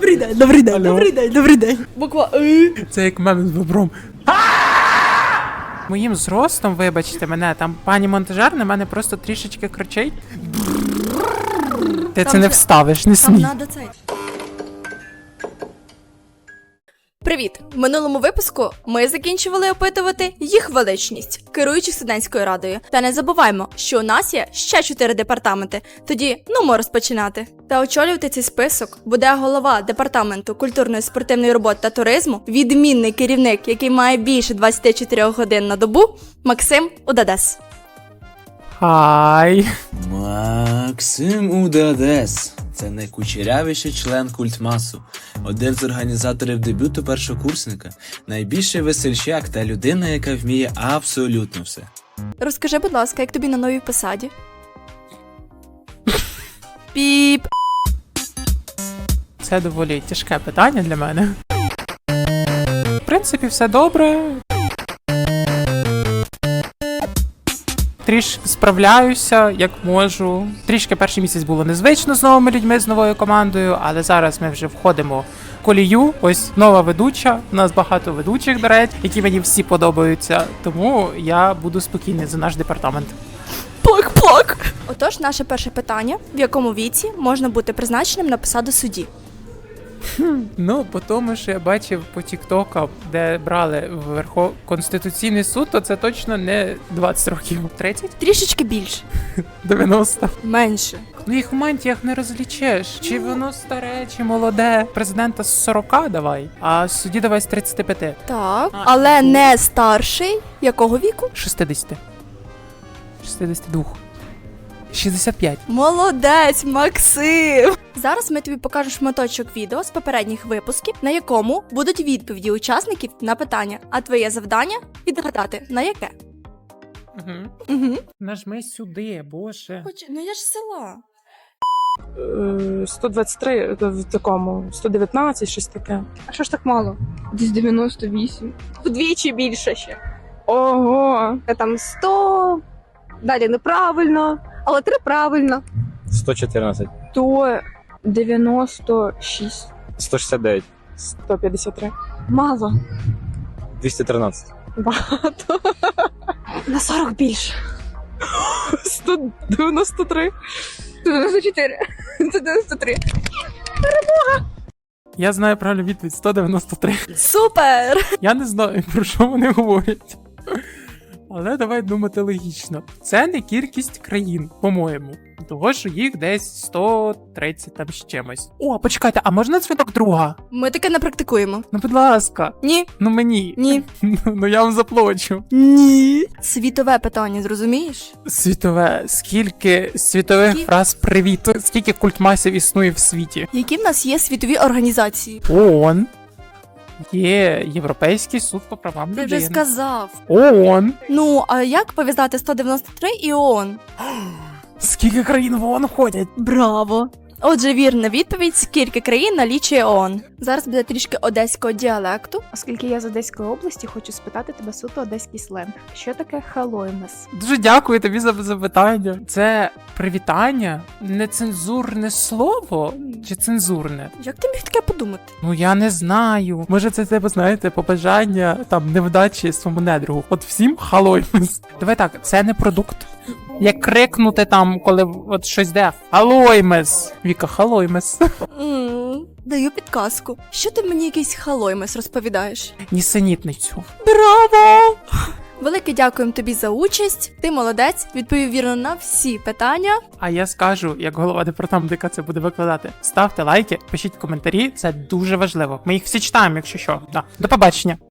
Добрий день, добрий день, Алло. добрий день, добрий день. Буква И. Це як мем з бобром. Моїм зростом, вибачте мене, там пані монтажер на мене просто трішечки кричить. Ти Там це не вставиш, не Там смій. надо цей. Привіт! В минулому випуску ми закінчували опитувати їх величність, керуючи студентською радою. Та не забуваймо, що у нас є ще чотири департаменти. Тоді ну розпочинати. Та очолювати цей список буде голова департаменту культурної спортивної роботи та туризму, відмінний керівник, який має більше 24 годин на добу, Максим Удадес. Хай. Максим Удадес. Це найкучерявіший член культмасу, один з організаторів дебюту першокурсника, найбільший весельчак та людина, яка вміє абсолютно все. Розкажи, будь ласка, як тобі на новій посаді? Піп. Це доволі тяжке питання для мене. В принципі, все добре. Трішки справляюся, як можу. Трішки перший місяць було незвично з новими людьми, з новою командою, але зараз ми вже входимо в колію. Ось нова ведуча. У нас багато ведучих, до речі, які мені всі подобаються. Тому я буду спокійний за наш департамент. Плак-плак. Отож, наше перше питання: в якому віці можна бути призначеним на посаду судді? Ну, по тому, що я бачив по тіктокам, де брали в Верхов... Конституційний суд, то це точно не 20 років, 30? Трішечки більше. 90. Менше. Ну їх в мантіях не розлічеш. Чи воно старе, чи молоде. Президента з 40 давай, а судді давай з 35. Так. А, Але ну. не старший. Якого віку? 60. 62. 65. Молодець, Максим! Зараз ми тобі покажемо шматочок відео з попередніх випусків, на якому будуть відповіді учасників на питання. А твоє завдання відгадати на яке. Угу. Угу. Нажми сюди, боже. Хоч, Ну я ж з села. Е, 123 в такому, 119, щось таке. А що ж так мало? Десь 98. Вдвічі більше ще. Ого! Там 100, далі неправильно, але три правильно. 114. То 96, 169. 153. Мало. 213. Багато. На 40 більше. 193. 94. Це 93. Я знаю правильну відповідь 193. Супер! Я не знаю, про що вони говорять. Але давай думати логічно. Це не кількість країн, по-моєму. Того, що їх десь 130 там з чимось. О, почекайте, а можна дзвінок друга? Ми таке не практикуємо. Ну, будь ласка, Ні, ну мені. ні, Ну я вам заплачу. ні. Світове питання, зрозумієш? Світове, скільки світових Скільки? фраз привіт, скільки культмасів існує в світі? Які в нас є світові організації? ООН. Є Європейський суд по правам Ти людини. вже сказав. ООН. Ну, а як пов'язати 193 і ООН? Скільки країн в ООН входять? Браво! Отже, вірна відповідь, скільки країн налічує ООН. Зараз буде трішки одеського діалекту. Оскільки я з Одеської області, хочу спитати тебе суто одеський сленг. Що таке халоймес? Дуже дякую тобі за запитання. Це привітання, нецензурне слово чи цензурне? Як ти міг таке подумати? Ну я не знаю. Може, це тебе знаєте, побажання там невдачі своєму недругу. От всім халоймес. Давай так, це не продукт. Як крикнути там, коли от щось де. Халоймес. Віка, халоймес. даю підказку. Що ти мені якийсь халоймес розповідаєш? Нісенітницю. Браво! Велике дякуємо тобі за участь. Ти молодець, відповів вірно на всі питання. А я скажу, як голова департаменту, яка це буде викладати. Ставте лайки, пишіть коментарі, це дуже важливо. Ми їх всі читаємо, якщо що. Да. До побачення.